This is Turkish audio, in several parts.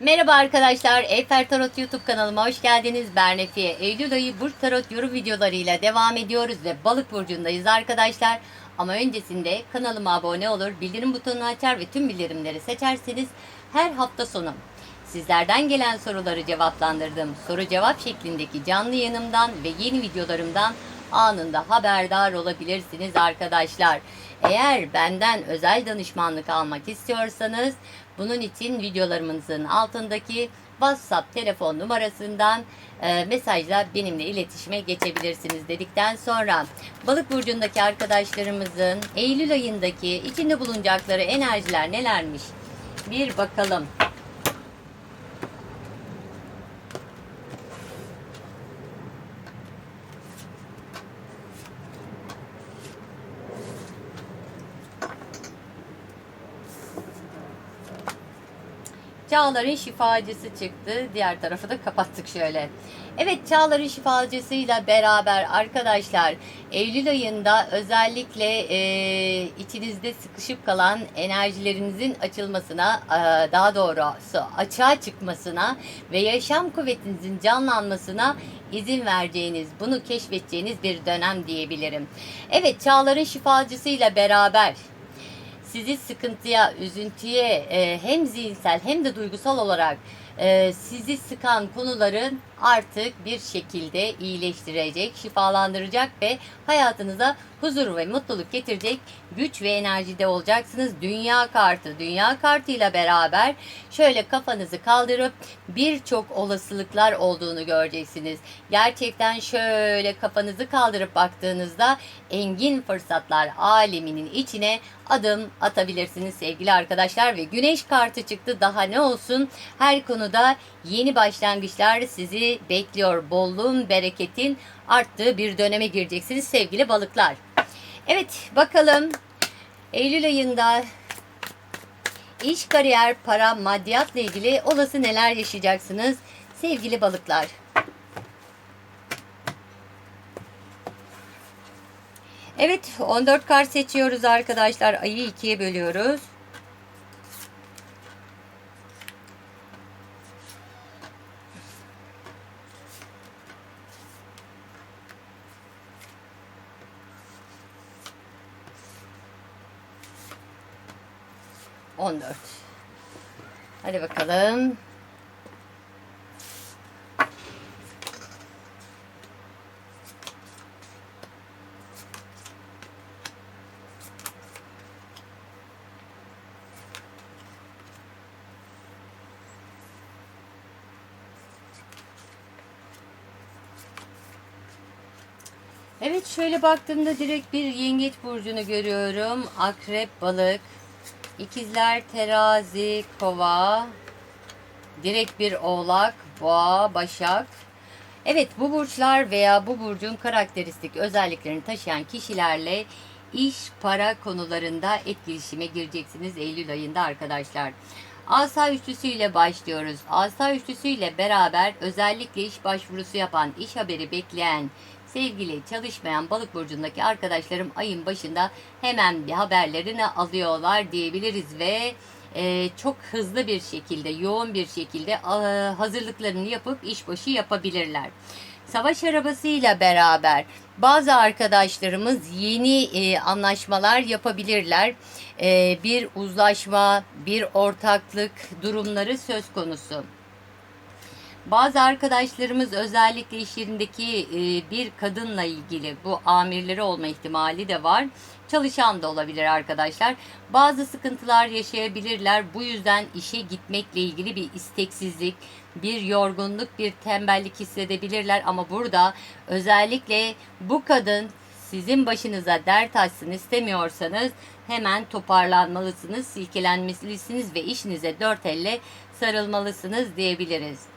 Merhaba arkadaşlar, Eyfer Tarot YouTube kanalıma hoş geldiniz. Ben Nefiye. Eylül ayı Burç Tarot yorum videolarıyla devam ediyoruz ve Balık Burcu'ndayız arkadaşlar. Ama öncesinde kanalıma abone olur, bildirim butonunu açar ve tüm bildirimleri seçerseniz her hafta sonu sizlerden gelen soruları cevaplandırdığım soru cevap şeklindeki canlı yayınımdan ve yeni videolarımdan anında haberdar olabilirsiniz arkadaşlar. Eğer benden özel danışmanlık almak istiyorsanız bunun için videolarımızın altındaki WhatsApp telefon numarasından e, mesajla benimle iletişime geçebilirsiniz dedikten sonra Balık burcundaki arkadaşlarımızın Eylül ayındaki içinde bulunacakları enerjiler nelermiş? Bir bakalım. Çağlar'ın şifacısı çıktı. Diğer tarafı da kapattık şöyle. Evet Çağlar'ın şifacısıyla beraber arkadaşlar Eylül ayında özellikle e, içinizde sıkışıp kalan enerjilerinizin açılmasına e, daha doğrusu açığa çıkmasına ve yaşam kuvvetinizin canlanmasına izin vereceğiniz, bunu keşfedeceğiniz bir dönem diyebilirim. Evet Çağlar'ın şifacısıyla beraber sizi sıkıntıya, üzüntüye e, hem zihinsel hem de duygusal olarak e, sizi sıkan konuların artık bir şekilde iyileştirecek, şifalandıracak ve hayatınıza huzur ve mutluluk getirecek güç ve enerjide olacaksınız. Dünya kartı, dünya kartıyla beraber şöyle kafanızı kaldırıp birçok olasılıklar olduğunu göreceksiniz. Gerçekten şöyle kafanızı kaldırıp baktığınızda engin fırsatlar aleminin içine adım atabilirsiniz sevgili arkadaşlar ve güneş kartı çıktı daha ne olsun her konuda yeni başlangıçlar sizi bekliyor bolluğun bereketin arttığı bir döneme gireceksiniz sevgili balıklar evet bakalım Eylül ayında iş kariyer para maddiyatla ilgili olası neler yaşayacaksınız sevgili balıklar Evet 14 kart seçiyoruz arkadaşlar. Ayı ikiye bölüyoruz. On dört. Hadi bakalım. Evet şöyle baktığımda direkt bir yengeç burcunu görüyorum. Akrep, balık, ikizler, terazi, kova, direkt bir oğlak, boğa, başak. Evet bu burçlar veya bu burcun karakteristik özelliklerini taşıyan kişilerle iş, para konularında etkileşime gireceksiniz Eylül ayında arkadaşlar. Asa üçlüsüyle başlıyoruz. Asa üçlüsüyle beraber özellikle iş başvurusu yapan, iş haberi bekleyen, sevgili çalışmayan balık burcundaki arkadaşlarım ayın başında hemen bir haberlerini alıyorlar diyebiliriz ve e, çok hızlı bir şekilde, yoğun bir şekilde e, hazırlıklarını yapıp işbaşı yapabilirler. Savaş arabasıyla beraber bazı arkadaşlarımız yeni e, anlaşmalar yapabilirler. E, bir uzlaşma, bir ortaklık durumları söz konusu. Bazı arkadaşlarımız özellikle iş yerindeki e, bir kadınla ilgili bu amirleri olma ihtimali de var. Çalışan da olabilir arkadaşlar. Bazı sıkıntılar yaşayabilirler. Bu yüzden işe gitmekle ilgili bir isteksizlik, bir yorgunluk, bir tembellik hissedebilirler. Ama burada özellikle bu kadın sizin başınıza dert açsın istemiyorsanız hemen toparlanmalısınız, silkelenmelisiniz ve işinize dört elle sarılmalısınız diyebiliriz.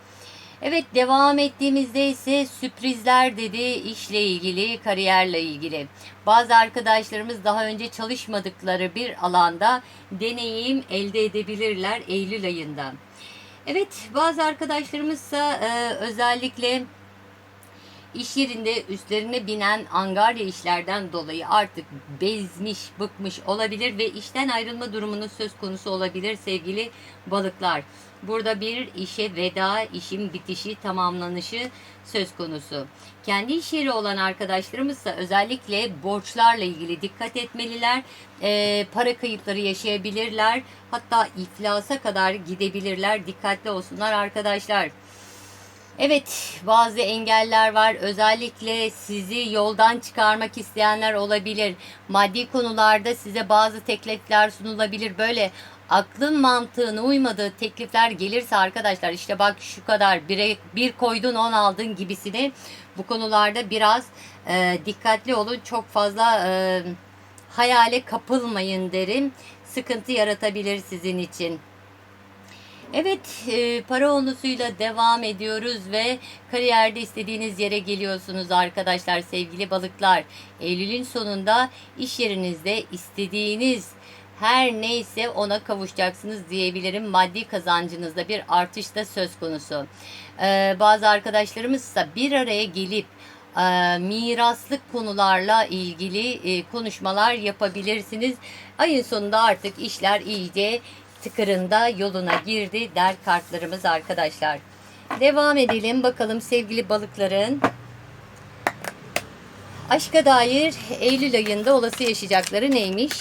Evet devam ettiğimizde ise sürprizler dedi işle ilgili, kariyerle ilgili. Bazı arkadaşlarımız daha önce çalışmadıkları bir alanda deneyim elde edebilirler Eylül ayında. Evet bazı arkadaşlarımız ise e, özellikle İş yerinde üstlerine binen angarya işlerden dolayı artık bezmiş, bıkmış olabilir ve işten ayrılma durumunun söz konusu olabilir sevgili balıklar. Burada bir işe veda, işin bitişi, tamamlanışı söz konusu. Kendi iş yeri olan arkadaşlarımızsa özellikle borçlarla ilgili dikkat etmeliler. Ee, para kayıpları yaşayabilirler. Hatta iflasa kadar gidebilirler. Dikkatli olsunlar arkadaşlar. Evet, bazı engeller var. Özellikle sizi yoldan çıkarmak isteyenler olabilir. Maddi konularda size bazı teklifler sunulabilir. Böyle aklın mantığına uymadığı teklifler gelirse arkadaşlar işte bak şu kadar bire, bir koydun on aldın gibisini bu konularda biraz e, dikkatli olun. Çok fazla e, hayale kapılmayın derim. Sıkıntı yaratabilir sizin için. Evet, e, para onusuyla devam ediyoruz ve kariyerde istediğiniz yere geliyorsunuz arkadaşlar, sevgili balıklar. Eylül'ün sonunda iş yerinizde istediğiniz her neyse ona kavuşacaksınız diyebilirim. Maddi kazancınızda bir artış da söz konusu. E, bazı arkadaşlarımız ise bir araya gelip e, miraslık konularla ilgili konuşmalar yapabilirsiniz. Ayın sonunda artık işler iyice tıkırında yoluna girdi der kartlarımız arkadaşlar. Devam edelim bakalım sevgili balıkların aşka dair Eylül ayında olası yaşayacakları neymiş?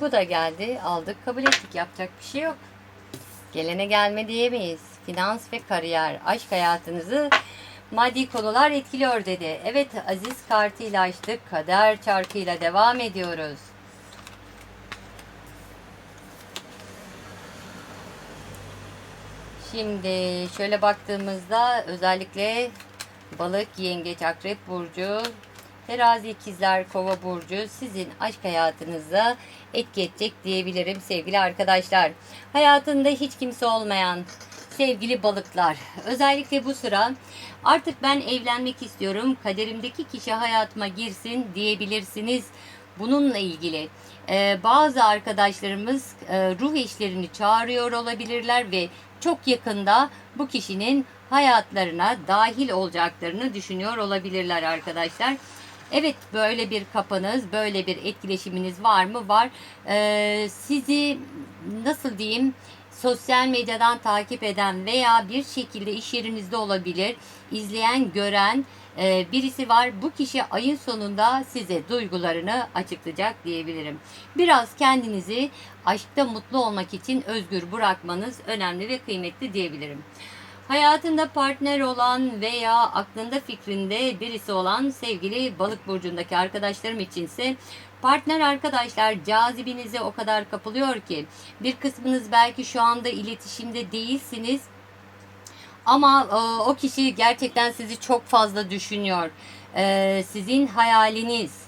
Bu da geldi. Aldık kabul ettik. Yapacak bir şey yok. Gelene gelme diyemeyiz. Finans ve kariyer. Aşk hayatınızı maddi konular etkiliyor dedi. Evet Aziz kartıyla açtık. Kader çarkıyla devam ediyoruz. Şimdi şöyle baktığımızda özellikle balık, yengeç, akrep burcu, terazi, ikizler, kova burcu sizin aşk hayatınıza etki edecek diyebilirim sevgili arkadaşlar. Hayatında hiç kimse olmayan sevgili balıklar. Özellikle bu sıra artık ben evlenmek istiyorum. Kaderimdeki kişi hayatıma girsin diyebilirsiniz. Bununla ilgili e, bazı arkadaşlarımız e, ruh eşlerini çağırıyor olabilirler ve çok yakında bu kişinin hayatlarına dahil olacaklarını düşünüyor olabilirler arkadaşlar. Evet böyle bir kapınız, böyle bir etkileşiminiz var mı? Var. Ee, sizi nasıl diyeyim sosyal medyadan takip eden veya bir şekilde iş yerinizde olabilir, izleyen, gören e, birisi var. Bu kişi ayın sonunda size duygularını açıklayacak diyebilirim. Biraz kendinizi aşkta mutlu olmak için özgür bırakmanız önemli ve kıymetli diyebilirim. Hayatında partner olan veya aklında fikrinde birisi olan sevgili balık burcundaki arkadaşlarım içinse partner arkadaşlar cazibinize o kadar kapılıyor ki bir kısmınız belki şu anda iletişimde değilsiniz ama e, o kişi gerçekten sizi çok fazla düşünüyor. E, sizin hayaliniz,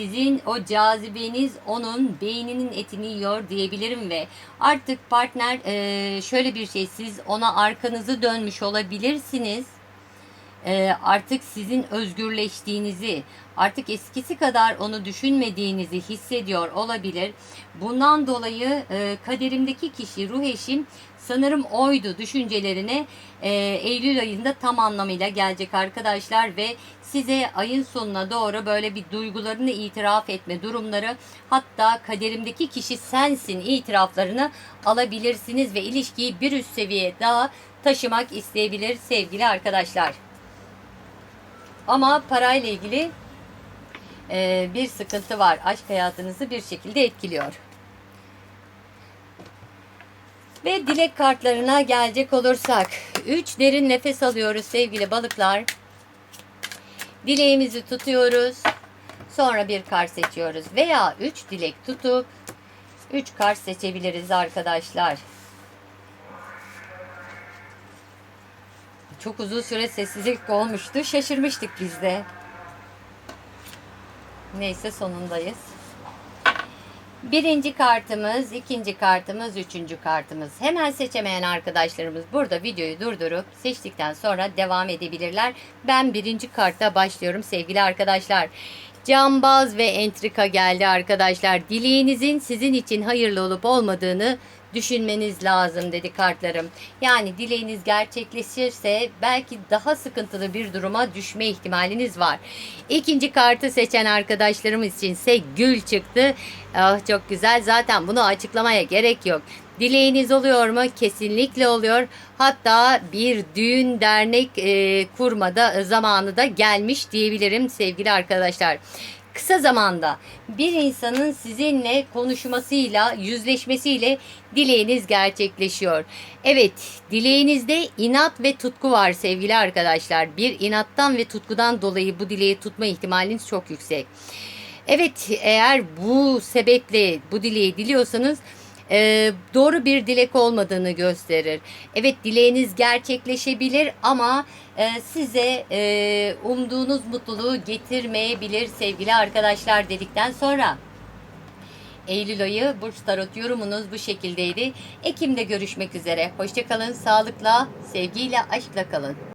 sizin o cazibeniz onun beyninin etini yiyor diyebilirim ve artık partner şöyle bir şey siz ona arkanızı dönmüş olabilirsiniz. E, artık sizin özgürleştiğinizi, artık eskisi kadar onu düşünmediğinizi hissediyor olabilir. Bundan dolayı e, kaderimdeki kişi ruh eşim sanırım oydu düşüncelerine e, Eylül ayında tam anlamıyla gelecek arkadaşlar ve size ayın sonuna doğru böyle bir duygularını itiraf etme durumları hatta kaderimdeki kişi sensin itiraflarını alabilirsiniz ve ilişkiyi bir üst seviyeye daha taşımak isteyebilir sevgili arkadaşlar. Ama parayla ilgili e, bir sıkıntı var. Aşk hayatınızı bir şekilde etkiliyor. Ve dilek kartlarına gelecek olursak. 3 derin nefes alıyoruz sevgili balıklar. Dileğimizi tutuyoruz. Sonra bir kart seçiyoruz. Veya 3 dilek tutup 3 kart seçebiliriz arkadaşlar. Çok uzun süre sessizlik olmuştu. Şaşırmıştık biz de. Neyse sonundayız. Birinci kartımız, ikinci kartımız, üçüncü kartımız. Hemen seçemeyen arkadaşlarımız burada videoyu durdurup seçtikten sonra devam edebilirler. Ben birinci kartta başlıyorum sevgili arkadaşlar. Cambaz ve entrika geldi arkadaşlar. Dileğinizin sizin için hayırlı olup olmadığını düşünmeniz lazım dedi kartlarım. Yani dileğiniz gerçekleşirse belki daha sıkıntılı bir duruma düşme ihtimaliniz var. İkinci kartı seçen arkadaşlarımız için ise gül çıktı. Ah çok güzel. Zaten bunu açıklamaya gerek yok. Dileğiniz oluyor mu? Kesinlikle oluyor. Hatta bir düğün dernek e, kurmada zamanı da gelmiş diyebilirim sevgili arkadaşlar. Kısa zamanda bir insanın sizinle konuşmasıyla, yüzleşmesiyle dileğiniz gerçekleşiyor. Evet, dileğinizde inat ve tutku var sevgili arkadaşlar. Bir inattan ve tutkudan dolayı bu dileği tutma ihtimaliniz çok yüksek. Evet, eğer bu sebeple bu dileği diliyorsanız e, doğru bir dilek olmadığını gösterir. Evet dileğiniz gerçekleşebilir ama e, size e, umduğunuz mutluluğu getirmeyebilir sevgili arkadaşlar dedikten sonra. Eylül ayı Burç Tarot yorumunuz bu şekildeydi. Ekim'de görüşmek üzere. Hoşçakalın, sağlıkla, sevgiyle, aşkla kalın.